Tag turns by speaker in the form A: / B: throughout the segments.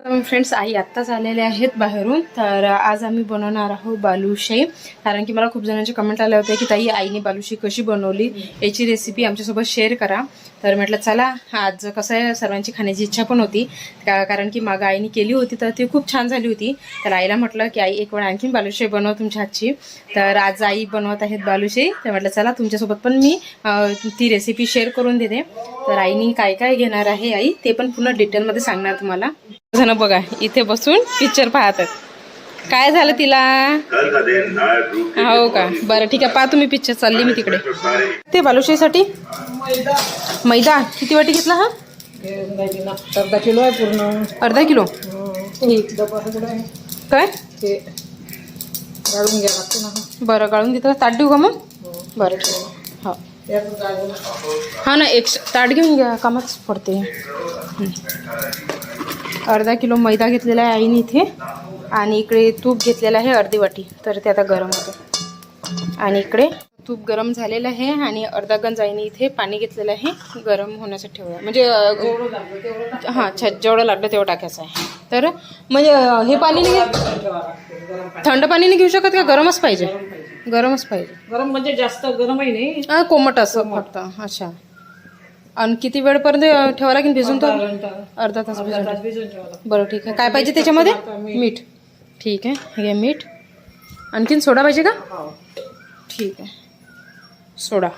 A: Friends I आत्ताच आलेले आहेत बाहेरून. तर आज आम्ही बनवणार आहोत बालुशाही कारण की मला खूप जणांचे कमेंट आले होते की ताई आईने बालुशाही कशी बनवली? याची रेसिपी आमच्यासोबत शेअर करा. तर म्हटलं चला आज कसं आहे? सर्वांची खाण्याची इच्छा पण होती. का- कारण की मागं आईने केली होती तर ती खूप छान झाली होती. तर आईला म्हटलं की आई एक वेळ आणखीन बालुशाही बनव तुमच्या हातची. तर आज आई बनवत आहेत बालुशाही तर म्हटलं चला तुमच्यासोबत पण मी ती रेसिपी शेअर करून देते. तर आईने काय काय घेणार आहे आई? ते पण पुन्हा डिटेलमध्ये सांगणार तुम्हाला. जण बघा इथे बसून पिक्चर पाहतात. काय झालं तिला? हो का? बरं ठीक आहे. पहा तुम्ही पिक्चर चालली मी तिकडे. ते बालुशाहीसाठी? मैदा किती वाटी घेतला हा?
B: अर्धा किलो. आहे पूर्ण
A: अर्धा किलो काय?
B: गाळून घ्या लागते ना
A: बरं गाळून घेतलं ताट देऊ का मग? बरं ठीक हो. हा ना एक ताट घेऊन घ्या. कामच पडते. अर्धा किलो मैदा घेतलेला आहे आईने इथे. आणि इकडे तूप घेतलेलं आहे अर्धी वाटी. तर ते आता गरम होतं. आणि इकडे तूप गरम झालेलं आहे आणि अर्धा गंज आईने इथे पाणी घेतलेलं आहे. गरम होण्यासाठी ठेवलं. म्हणजे हां अच्छा जेवढं लागलं तेवढं टाकायचं आहे. तर म्हणजे हे पाणी नाही थंड पाणी नाही घेऊ शकत का? गरमच पाहिजे. गरमच पाहिजे.
B: गरम म्हणजे जास्त गरमही नाही.
A: कोमट असं फक्त. अच्छा. आणि किती वेळपर्यंत ठेवा लागेल भिजून तो? अर्धा तास भिजून. ठेवा.
B: भिजून ठेवा लागते.
A: बरं ठीक आहे. काय पाहिजे त्याच्यामध्ये? मीठ. ठीक आहे. हे मीठ. आणखीन सोडा पाहिजे का?
B: हो.
A: ठीक आहे. सोडा.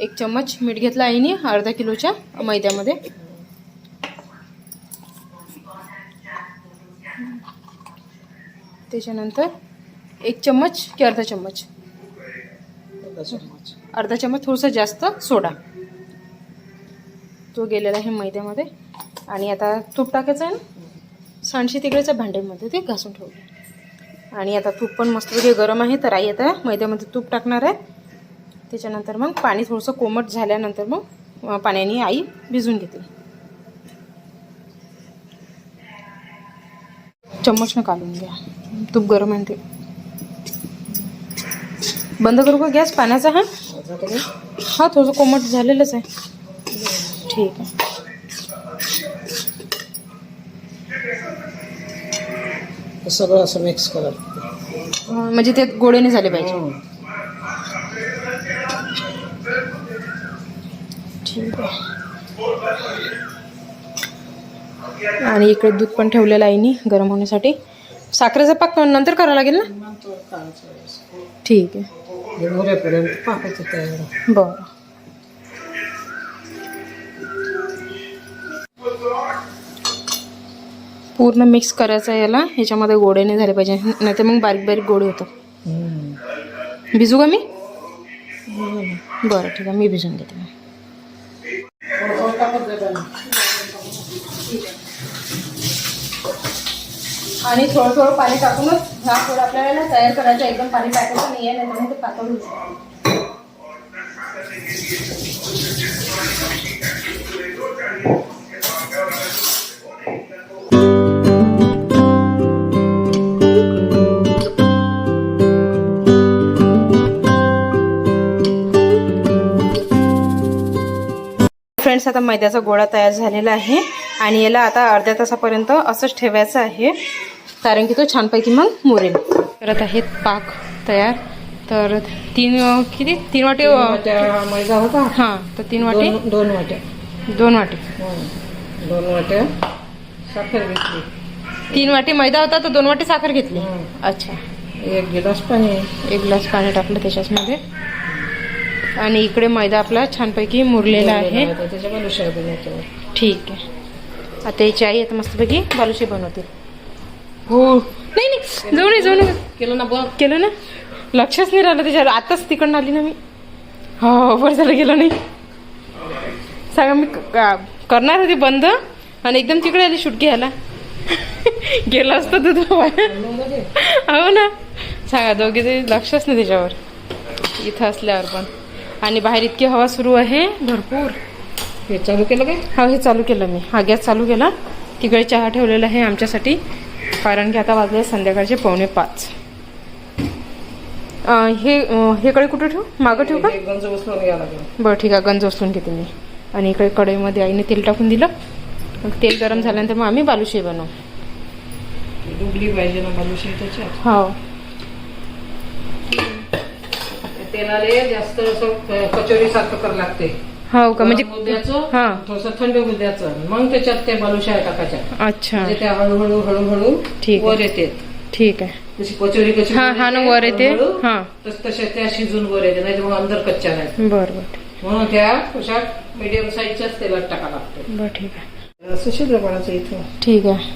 A: एक चम्मच मीठ घेतला आईने अर्धा किलोच्या मैद्यामध्ये. त्याच्यानंतर एक चम्मच की अर्धा चम्मच?
B: अर्धा चम्मच.
A: अर्धा चम्मच थोडंसं जास्त सोडा. तो गेलेला आहे मैद्यामध्ये आणि आता तूप टाकायचं आहे ना? सांडशी तिकडेच्या भांड्यामध्ये ते घासून ठेवलं आणि आता तूप पण मस्तपैकी गरम आहे. तर आई आता मैद्यामध्ये तूप टाकणार आहे. त्याच्यानंतर मग पाणी थोडंसं कोमट झाल्यानंतर मग पाण्याने आई भिजून घेते. चम्मचनं काढून घ्या. तूप गरम आहे ते. बंद करू का गॅस? पाण्याचा हा? हा थोडंसं कोमट झालेलंच आहे. ठीक आहे.
B: सगळं असं मिक्स करा.
A: म्हणजे ते गोडे नाही झाले पाहिजे. ठीक आहे. आणि इकडे दूध पण ठेवलेलं आहे नी गरम होण्यासाठी. साखरेचा पाक नंतर करावा लागेल ना. ठीक आहे.
B: हे
A: बरं. पूर्ण मिक्स करायचं आहे याला. ह्याच्यामध्ये गोडे नाही झाले पाहिजे. नाही तर मग बारीक बारीक गोडे होतं. भिजू का मी? बरं ठीक आहे. मी भिजून घेते. आणि थोडं थोडं पाणी टाकूनच हा थोडं आपल्याला ना तयार करायचं एकदम पाणी टाकायचं नाही आहे नाही ते पातळ होईल फ्रेंड्स आता मैद्याचा गोळा तयार झालेला आहे आणि याला आता अर्ध्या तासापर्यंत असंच ठेवायचं आहे कारण की तो छानपैकी मग मुरेल. करत आहेत पाक तयार. तर तीन किती? तीन वाटे
B: मैदा होता.
A: हां तर तीन वाटे.
B: दोन वाट्या
A: दोन वाटे.
B: हम्म. दोन वाट्या साखर घेतली.
A: तीन वाटे मैदा होता तर दोन वाटे साखर घेतली. अच्छा.
B: एक गिलास पाणी.
A: एक ग्लास पाणी टाकलं त्याच्यामध्ये आणि इकडे मैदा आपला छानपैकी मुरलेला आहे. ठीक आहे. आता याची आई आता मस्तपैकी बालुशी बनवते. हो. नाही नाही. जाऊ नये जाऊ नये
B: केलं ना बघ.
A: केलं ना? लक्षच नाही राहिलं त्याच्यावर. आताच तिकडनं आली ना मी. हो बरं झालं गेलं नाही. सांगा मी करणार होती बंद आणि एकदम तिकडे आली शूट घ्यायला गेलं असतं तो हो ना. सांगा दोघे ते लक्षच नाही त्याच्यावर. इथं असल्यावर पण. आणि बाहेर इतकी हवा सुरू आहे. भरपूर.
B: हे चालू केलं काय?
A: हा हे चालू केलं मी. हा गॅस चालू केला. तिकडे चहा ठेवलेला आहे आमच्यासाठी. कारण की आता वाजले संध्याकाळचे पावणे पाच. हे हे कडे कुठे ठेवू? मागं ठेवू का?
B: गंज उचलून घ्यावं लागेल.
A: बरं ठीक आहे. गंज उचलून घेते मी. आणि इकडे कढईमध्ये आईने तेल टाकून दिलं. मग तेल गरम झाल्यानंतर मग आम्ही बालुशाही बनवू.
B: डुबली पाहिजे ना बालुशाही त्याच्यात?
A: हो.
B: तेलाले जास्त असं कचोरी सारखं करावं लागते.
A: हो का? म्हणजे हा.
B: थोडस थंड होऊ द्यायचं मग त्याच्यात ते बालुशाही टाकायच्या.
A: अच्छा.
B: म्हणजे त्या हळूहळू हळूहळू
A: ठीक आहे.
B: वर येते.
A: ठीक आहे.
B: जशी कचोरी कशी
A: हा, हा ना, वर येते.
B: हळूहळू,
A: हा.
B: तस तशा त्या शिजून वर येते. नाही मग अंदर कच्च्या नाही
A: बरं बरं.
B: म्हणून त्या कशा मीडियम साईजच्याच तेलात टाका लागते.
A: बरं ठीक आहे.
B: असं शिजलं इथं.
A: ठीक आहे.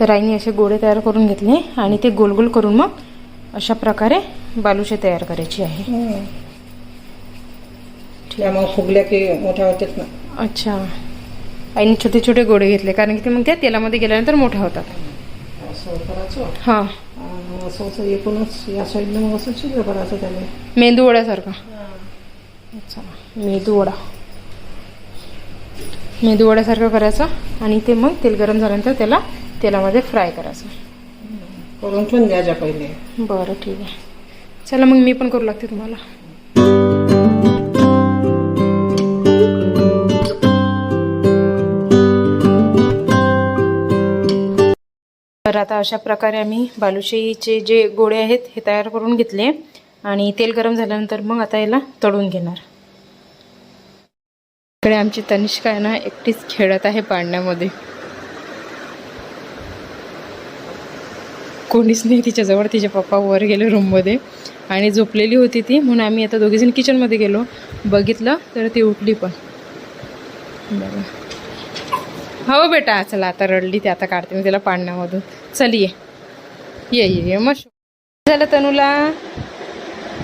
A: तर आईने असे गोळे तयार करून घेतले आणि ते गोल गोल करून मग अशा प्रकारे बालुशे तयार करायची आहे.
B: त्यामुळे फुगल्या की मोठ्या होतात ना.
A: अच्छा. आईने छोटे छोटे गोळे घेतले कारण की ते मग त्या तेलामध्ये गेल्यानंतर मोठ्या होतात.
B: असं करायचं?
A: हां.
B: आणि असं असं एकूणच या साईडनं मग असं
A: मेंदू वड्यासारखा अच्छा मेदू वडा मेदू वड्यासारखं करायचं आणि ते मग तेल गरम झाल्यानंतर त्याला तेलामध्ये फ्राय करायचं.
B: करून ठेवून द्यायच्या पहिले.
A: बरं ठीक आहे. चला मग मी पण करू लागते तुम्हाला. तर आता अशा प्रकारे आम्ही बालुशाहीचे जे गोळे आहेत हे तयार करून घेतले आणि तेल गरम झाल्यानंतर मग आता याला तळून घेणार. इकडे आमची तनिष्का आहे ना एकटीच खेळत आहे पाण्यामध्ये कोणीच नाही तिच्याजवळ तिचे पप्पा वर गेले रूममध्ये आणि झोपलेली होती ती म्हणून आम्ही आता दोघीजण किचनमध्ये गेलो. बघितलं तर ती उठली पण. बरं हो बेटा चला आता रडली ती आता काढते मी तिला पाडण्यामधून. चल ये. ये ये ये मग झालं तनूला?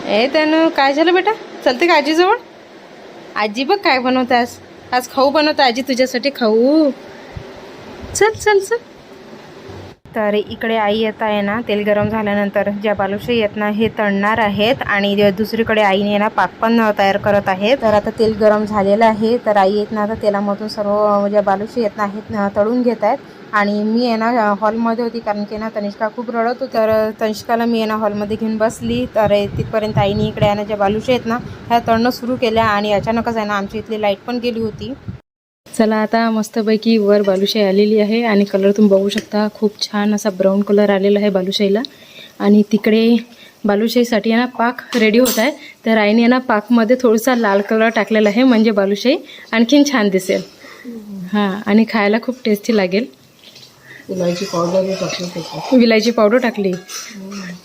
A: ए तनू काय झालं बेटा? चलते का आजीजवळ? आजी बघ काय बनवते आज. आज खाऊ बनवते आजी तुझ्यासाठी खाऊ. चल चल चल. तर इकडे आई येत आहे ना तेल गरम झाल्यानंतर ज्या बालुशाही येत ना हे तळणार आहेत आणि दुसरीकडे आईने ना पाक पण तयार करत आहे तर आता तेल गरम झालेलं आहे. तर आई येत ना आता तेलामधून सर्व ज्या बालुशी येत ना आहेत तळून घेत आहेत. आणि मी आहे ना हॉलमध्ये होती कारण की ना तनिष्का खूप रडत होती. तर तनिष्काला मी आहे ना हॉलमध्ये घेऊन बसली. तर तिथपर्यंत आईने इकडे आहे ना ज्या बालुशाही आहेत ना ह्या तळणं सुरू केल्या आणि अचानकच आहे ना आमच्या इथली लाइट पण गेली होती. चला आता मस्तपैकी वर बालुशाही आलेली आहे आणि कलर तुम्ही बघू शकता. खूप छान असा ब्राऊन कलर आलेला आहे बालुशाहीला. आणि तिकडे बालुशाहीसाठी ना पाक रेडी होत आहे. तर आईने ना पाकमध्ये थोडासा लाल कलर टाकलेला आहे म्हणजे बालुशाही आणखीन छान दिसेल. हां आणि खायला खूप टेस्टी लागेल.
B: इलायची पावडर टाकली
A: विलायची पावडर टाकली.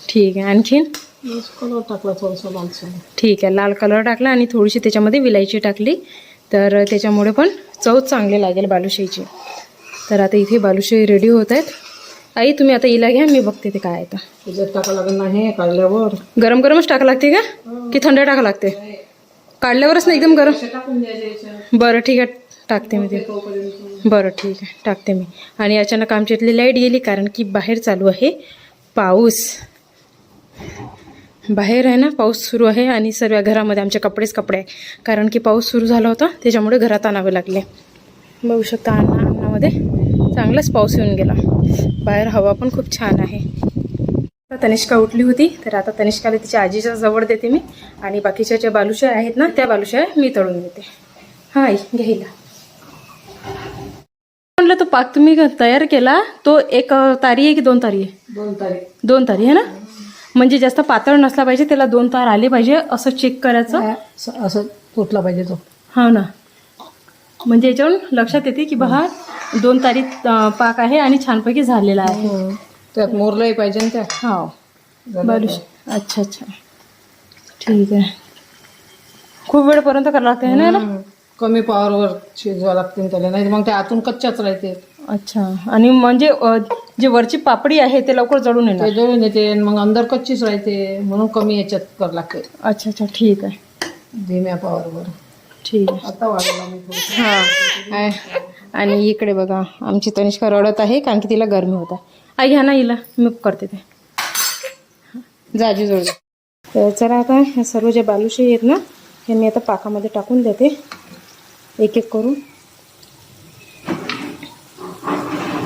A: ठीक आहे आणखीन?
B: कलर टाकला थोडंसं लालसर.
A: ठीक आहे लाल कलर टाकला आणि थोडीशी त्याच्यामध्ये विलायची टाकली. तर त्याच्यामुळे पण चव चांगली लागेल बालुशाहीची. तर आता इथे बालुशाही रेडी होत आहेत. आई तुम्ही आता इला घ्या मी बघते ते काय आहे तर
B: त्याच्यात टाका लागेल नाही काढल्यावर.
A: गरम गरमच टाका लागते का? की थंड टाका लागते? काढल्यावरच ना एकदम गरम. बरं ठीक आहे. टाकते मी ते. बरं ठीक आहे. टाकते मी. आणि अचानक आमच्या इथली लाइट गेली कारण की बाहेर चालू आहे पाऊस. बाहेर आहे ना पाऊस सुरू आहे आणि सर्व घरामध्ये आमचे कपडेच कपडे आहे कारण की पाऊस सुरू झाला होता त्याच्यामुळे घरात आणावे लागले. बघू शकता अन्ना अंगणामध्ये चांगलाच पाऊस येऊन गेला. बाहेर हवा पण खूप छान आहे. आता तनिष्का उठली होती तर आता तनिष्काला तिच्या आजीच्या जवळ देते मी. आणि बाकीच्या ज्या बालुशा आहेत ना त्या बालुशा मी तळून देते. हां आई घ्यायला म्हटलं तो पाक तुम्ही तयार केला तो एक तारी आहे की दोन तारी आहे?
B: दोन तारीख.
A: दोन तारी आहे ना? म्हणजे जास्त पातळ नसला पाहिजे त्याला दोन तार आले पाहिजे असं चेक करायचं.
B: असं- असं तुटला पाहिजे तो.
A: हा ना. म्हणजे याच्यावरून लक्षात येते की बहा दोन तारी अ, पाक आहे आणि छानपैकी झालेला आहे.
B: त्यात मोरलाही पाहिजे ना त्या
A: हा. बालुश अच्छा अच्छा. ठीक आहे. खूप वेळपर्यंत करावं लागते है ना याला?
B: कमी पॉवरवर शिजवा लागते त्याला. नाही मग ते आतून कच्च्याच राहते.
A: अच्छा. आणि म्हणजे अ, जे वरची पापडी आहे ते लवकर जळून येणार.
B: ते जळून येते आणि मग अंदर कच्चीच राहते म्हणून कमी याच्यात कर लागते.
A: अच्छा अच्छा. ठीक आहे.
B: धीम्या पॉवरवर
A: ठीक आहे.
B: आता वाढवला मी थोडं.
A: हां. आणि इकडे बघा आमची तनिष्का रडत आहे कारण की तिला गरमी होत आहे. आई घ्या ना हिला. मी करते ते. जाजी जोड तर चला आता ह्या सर्व ज्या बालुशाही आहेत ना हे मी आता पाकामध्ये टाकून देते. एक एक करून.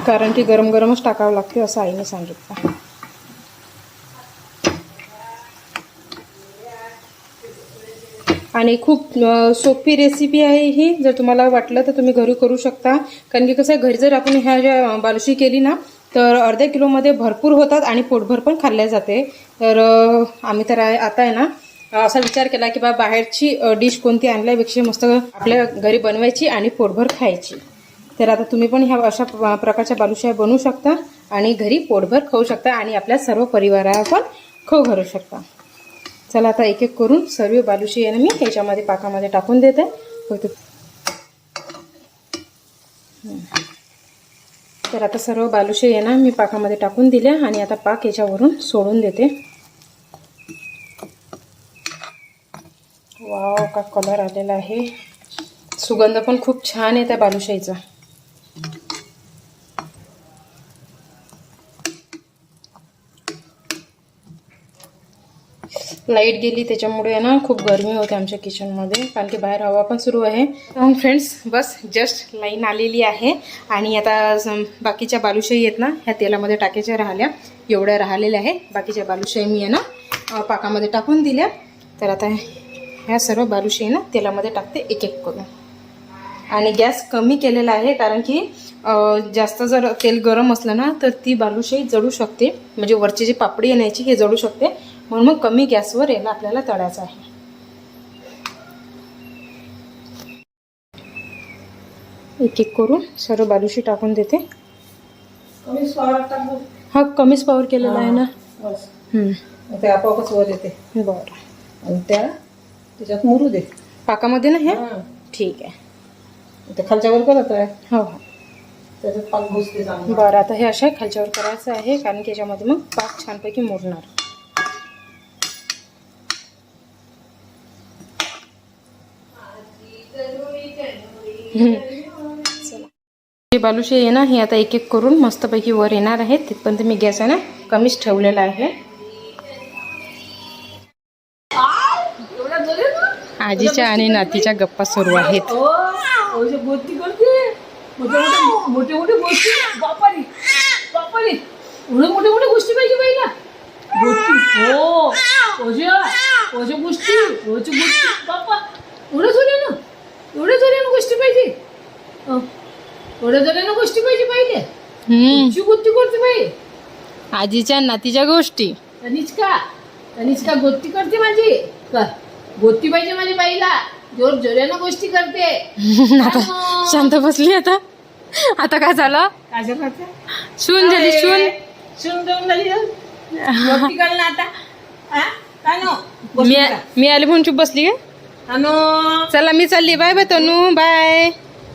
A: कारण की गरम गरमच टाकावं लागते असं आईने सांगितलं. आणि खूप सोपी रेसिपी आहे ही. जर तुम्हाला वाटलं तर तुम्ही घरी करू शकता. कारण की कसं आहे घरी जर आपण ह्या ज्या बालुशी केली ना तर अर्ध्या किलोमध्ये भरपूर होतात आणि पोटभर पण खाल्ल्या जाते. तर आम्ही तर आहे- आता आहे ना असा विचार केला की बा बाहेरची डिश कोणती आणल्यापेक्षा मस्त आपल्या घरी बनवायची आणि पोटभर खायची. तर आता तुम्ही पण ह्या अशा प्रकारच्या बालुशाही बनवू शकता आणि घरी पोटभर खाऊ शकता आणि आपल्या सर्व परिवाराला पण खाऊ घालू शकता. चला आता एक एक करून सर्व बालुशाही आहे मी ह्याच्यामध्ये पाकामध्ये टाकून देते. फक्त तर आता सर्व बालुशाही आहे ना मी पाकामध्ये टाकून दिल्या आणि आता पाक याच्यावरून सोडून देते. वाव का कलर आलेला आहे. सुगंध पण खूप छान आहे त्या बालुशाहीचा. लाइट गेली त्याच्यामुळे आहे ना खूप गरमी होते आमच्या किचनमध्ये कारण की बाहेर हवा पण सुरू आहे. फ्रेंड्स बस जस्ट लाईन आलेली आहे. आणि आता सम- बाकीच्या बालुशाही आहेत ना ह्या तेलामध्ये टाकायच्या राहिल्या. एवढ्या राहिलेल्या आहे. बाकीच्या बालुशाही मी आहे ना पाकामध्ये टाकून दिल्या. तर आता ह्या सर्व बालुशाही ना तेलामध्ये टाकते एक एक करून. आणि गॅस कमी केलेला आहे कारण की जास्त जर तेल गरम असलं ना तर ती बालुशाही जळू शकते. म्हणजे वरची जी पापडी येण्याची हे जळू शकते. म्हणून मग कमी गॅसवर याला आपल्याला तळायचं आहे. एक एक करून सर्व बालुशी टाकून देते. हा कमीच पावर केलेला आहे ना?
B: ते आपोआपच वर येते.
A: बरं.
B: आणि त्या त्याच्यात मुरू दे.
A: पाकामध्ये ना हे?
B: हा.
A: ठीक आहे.
B: ते खालच्या वर करत आहे
A: हो हो.
B: त्याच्यात पाक घुसते
A: बरं आता हे अशा खालच्यावर करायचं आहे कारण की याच्यामध्ये मग पाक छानपैकी मोडणार चला. हे बालुशे आहे ना हे आता एक एक करून मस्तपैकी वर येणार आहे. तिथपर्यंत मी गॅस आहे ना कमीच ठेवलेला आहे. आजीच्या आणि नातीच्या गप्पा सुरू आहेत.
B: हो, गोष्टी करते मोठे मोठे गोष्टी पाहिजे बाईला गोष्टी हो ओझ्या ओझ्या गोष्टी ओझ्या गोष्टी. बाप्पा एवढ्या जोऱ्यानं एवढ्या जोऱ्यानं गोष्टी पाहिजे? अं, एवढ्या जोऱ्यानं गोष्टी पाहिजे पाहिजे
A: हम्म.
B: गोष्टी करते बाई
A: आजीच्या नातीच्या गोष्टी.
B: तनिष्का तनिष्का गोष्टी करते माझी. कर. गोष्टी पाहिजे माझ्या बाईला. जोर जोऱ्यानं गोष्टी करते.
A: आता शांत बसली आता. आता काय झालं?
B: काय करते
A: शून झाली शून
B: शिवून देऊन झाली गोष्टी कर ना आता. हा? काय नो?
A: मी मी आले म्हणून चुप बसली काय?
B: अनो
A: चला मी चालली. Bye bye Tanu. बाय.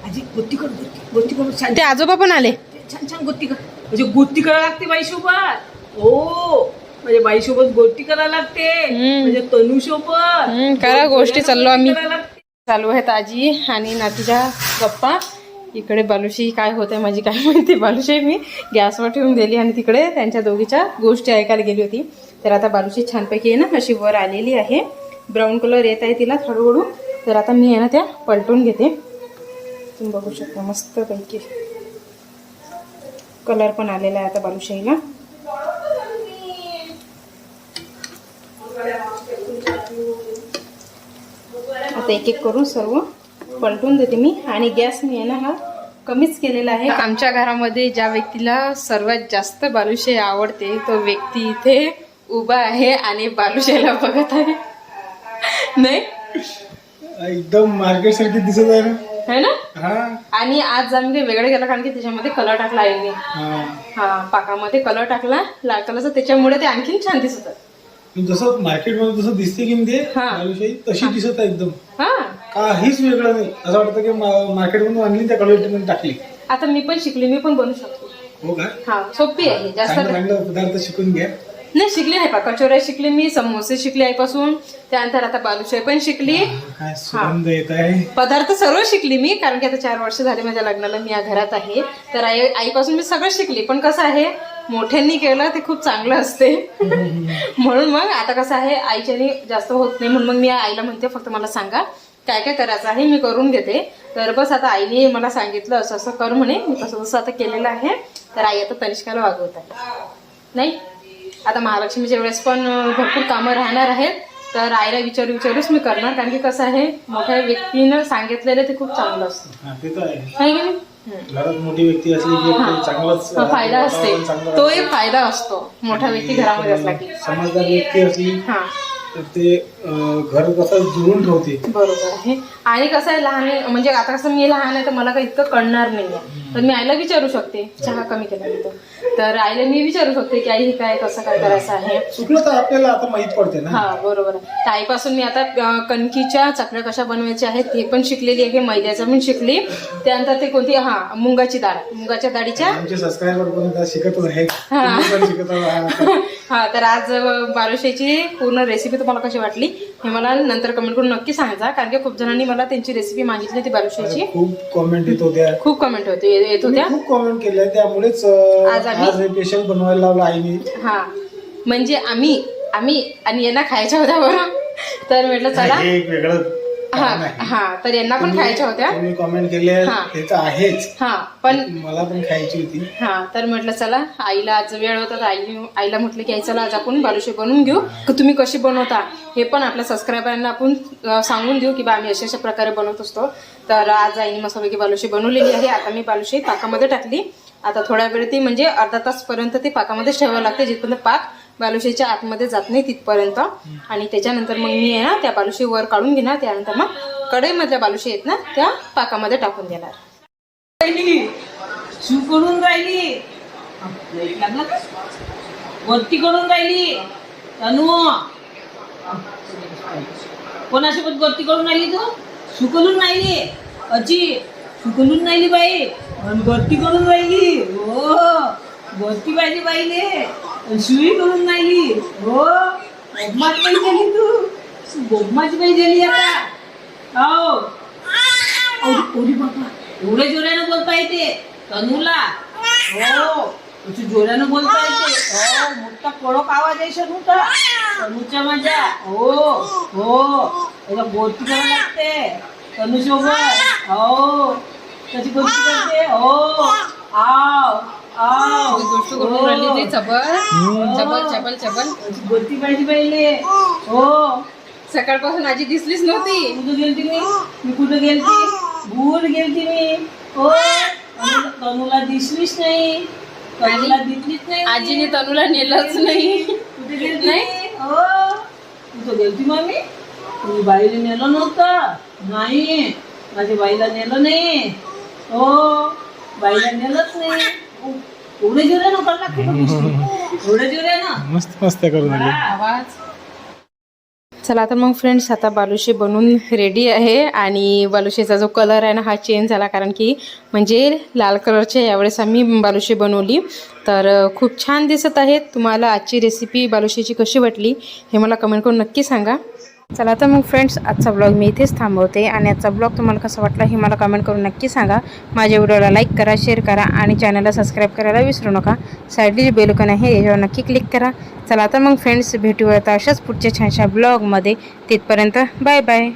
B: आजी गोष्टी कर गोष्टी गोष्टी कर. छान
A: ते आजोबा पण आले.
B: छान छान गोष्टी कर. म्हणजे गोष्टी करायला लागते बाईसोबत हो. म्हणजे बाईसोबत गोष्टी करायला लागते. म्हणजे तनू सोबत
A: करा गोष्टी चाललो आम्ही. चालू आहेत आजी आणि नातीच्या गप्पा इकडे बालुशी काय होते माझी काय माहिती. बालुशी मी गॅसवर ठेवून दिली आणि तिकडे त्यांच्या दोघीच्या गोष्टी ऐकायला गेली होती. तर आता बालुशी छानपैकी आहे ना अशी वर आलेली आहे. ब्राऊन कलर येत आहे तिला हळूहळू. तर आता मी आहे ना त्या पलटून घेते. तुम्ही बघू शकता मस्तपैकी. कलर पण आलेला आहे आता बालुशाहीला. आता एक एक करून सर्व पलटून देते मी. आणि गॅस मी आहे ना हा कमीच केलेला आहे. आमच्या घरामध्ये ज्या व्यक्तीला सर्वात जास्त बालुशाही आवडते तो व्यक्ती इथे उभा आहे आणि बालुशाहीला बघत आहे. नाही?
C: एकदम मार्केट सारखी दिसत आहे ना.
A: है ना?
C: हा.
A: आणि आज आम्ही ते वेगळं केलं कारण की त्याच्यामध्ये कलर टाकला आहे
C: हा.
A: हा पाकामध्ये कलर टाकला लाल कलरचा त्याच्यामुळे ते आणखीन छान दिसत आहे.
C: जसं मार्केटमध्ये जसं दिसते की ते
A: हा.
C: तशी दिसत आहे एकदम.
A: हा.
C: काहीच वेगळं नाही. असं वाटतं की मार्केट मधून आणली त्या मध्ये टाकली.
A: आता मी पण शिकली मी पण बनवू शकतो.
C: हो का?
A: हा सोपी आहे जास्त
C: चांगलं चांगलं पदार्थ शिकून घ्या.
A: नाही शिकली नाही पा. कचोऱ्या शिकली मी समोसे शिकले आईपासून. त्यानंतर आता बालुशाही पण शिकली.
C: काय सुगंध येत आहे
A: पदार्थ सर्व शिकली मी कारण की आता चार वर्ष झाले माझ्या लग्नाला मी या घरात आहे. तर आई आईपासून मी सगळं शिकली. पण कसं आहे मोठ्यांनी केलं ते खूप चांगलं असते. म्हणून मग आता कसं आहे आईच्यानी जास्त होत नाही. म्हणून मग मी आईला म्हणते फक्त मला सांगा काय काय करायचं आहे मी करून घेते. तर बस आता आईने मला सांगितलं असं असं कर म्हणे. मी तसं तसं आता केलेलं आहे. तर आई आता तनिष्काला वागवत आहे. नाही? आता महालक्ष्मीच्या वेळेस पण भरपूर कामं राहणार आहेत तर आईला विचारू विचारूच मी करणार कारण की कसं आहे मोठ्या व्यक्तीनं सांगितलेलं ते खूप चांगलं असतं.
C: हा,
A: की
C: मोठी व्यक्ती असली की
A: फायदा असते. तो. एक फायदा असतो मोठा व्यक्ती घरामध्ये असला की.
C: समजदार व्यक्ती असली
A: हा.
C: तर ते घर कसं जुळून ठेवते.
A: बरोबर आहे. आणि कसं आहे लहान म्हणजे आता कसं मी लहान आहे तर मला काही इतकं कळणार नाहीये. तर मी आईला विचारू शकते चहा कमी केला मी तो. तर आईला मी विचारू शकते की आई हे काय कसं काय करायचं आहे.
C: चुकलं तर आपल्याला आता माहीत पडते ना.
A: हा बरोबर आहे. तर आईपासून मी आता अं, कणकीच्या चकल्या कशा बनवायच्या आहेत ते पण शिकलेली आहे मैद्याचं पण शिकली. त्यानंतर ते कोणती हा मुंगाची डाळ. मुंगाच्या डाळीच्या
C: आमचे सबस्क्रायबर पण आता शिकतच आहेत.
A: हा.
C: तुम्ही पण शिकत आहात.
A: हा तर आज अं, बालुशाची पूर्ण रेसिपी तुम्हाला कशी वाटली हे मला नंतर कमेंट करून नक्की सांगा. कारण की खूप जणांनी मला त्यांची रेसिपी मागितली होती बालुशाची
C: खूप कॉमेंट येत होत्या.
A: खूप कमेंट होते येत होत्या.
C: खूप कॉमेंट केले त्यामुळेच
A: आज आम्ही-
C: हे स्पेशल बनवायला लावलं आईने.
A: हा म्हणजे आम्ही आम्ही आणि यांना खायच्या होत्या बरं. तर म्हटलं चला.
C: हे एक वेगळं कारण आहे.
A: हा तर यांना पण खायच्या होत्या.
C: तुम्ही कॉमेंट केले
A: हा.
C: ते तर आहेच.
A: हा पण
C: मला पण खायची होती.
A: हा तर म्हटलं चला आईला आज वेळ होता तर आई आईला म्हटलं की आई चला आज आपण बालुशे बनवून घेऊ. तर तुम्ही कशी बनवता? हे पण आपल्या सबस्क्रायबरांना आपण अं, सांगून देऊ की बा आम्ही अशा अशा प्रकारे बनवत असतो. तर आज आईने मस्तपैकी बालुशी बनवलेली आहे. आता मी बालुशी पाकामध्ये टाकली. आता थोड्या वेळ ती म्हणजे अर्धा तासपर्यंत ती पाकामध्येच ठेवावं लागते जिथपर्यंत पाक बालुशीच्या आतमध्ये जात नाही तिथपर्यंत. आणि त्याच्यानंतर मग मी आहे ना त्या बालुशी वर काढून घेणार त्यानंतर मग कढईमधल्या बालुशी आहेत ना त्या पाकामध्ये टाकून देणार.
B: करून राहिली. वरती करून राहिली. तनु. कोणासोबत गर्ती करून राहिली तू? सुकलून राहिली. अची सुकलून राहिली बाई. गर्ती करून राहिली. हो गर्ती पाहिजे बाईले. आणि करून राहिली. हो बोगमाच बाई झाली तू. बोगमाच बाई झाली आता. हो. ओरी बाबा एवढ्या जोरानं बोलता येते. तनूला. हो तुझी जोरानं बोलता येते. हो मोठा कडक आवाज आहे शनूचा तनूच्या माझ्या. हो हो. त्याला गोष्टी करावं लागते. तनू सोबत हो. कशी गोष्टी करते? हो. आव आव.
A: गोष्ट करून राहिली ती चबल चबल चबल चबल
B: कशी गोष्टी पाहिजे पाहिले. हो.
A: सकाळपासून आजी दिसलीच नव्हती.
B: कुठं गेलती मी? मी कुठं गेलती? भूर गेलती मी. हो. तनू- तनूला दिसलीच नाही. तनूला दिसलीच नाही
A: आजीने तनूला नेलंच नाही.
B: कुठे गेलती मी? हो. कुठं गेलती मम्मी? तुम्ही बाईला नेलं नव्हतं. नाही. माझ्या बाईला नेलं नाही. हो. बाईला नेलंच नाही.
C: मस्त मस्त करून आली
A: आवाज. चला तर मग फ्रेंड्स आता बालुशी बनून रेडी आहे आणि बालुशीचा जो कलर आहे ना हा चेंज झाला. कारण की म्हणजे लाल कलरचे यावेळेस आम्ही बालुशी बनवली. तर अ, खूप छान दिसत आहेत तुम्हाला आजची रेसिपी बालुशीची कशी वाटली हे मला कमेंट करून नक्की सांगा. चला तर मग फ्रेंड्स आजचा ब्लॉग मी इथेच थांबवते. आणि आजचा ब्लॉग तुम्हाला कसा वाटला हे मला कमेंट करून नक्की सांगा. माझ्या व्हिडिओला लाईक करा शेअर करा आणि चॅनलला सबस्क्राईब करायला विसरू नका. साईडली जे बेलकन आहे याच्यावर नक्की क्लिक करा. चला तर मग फ्रेंड्स भेटूया आता अशाच पुढच्या छानशा ब्लॉगमध्ये तिथपर्यंत बाय बाय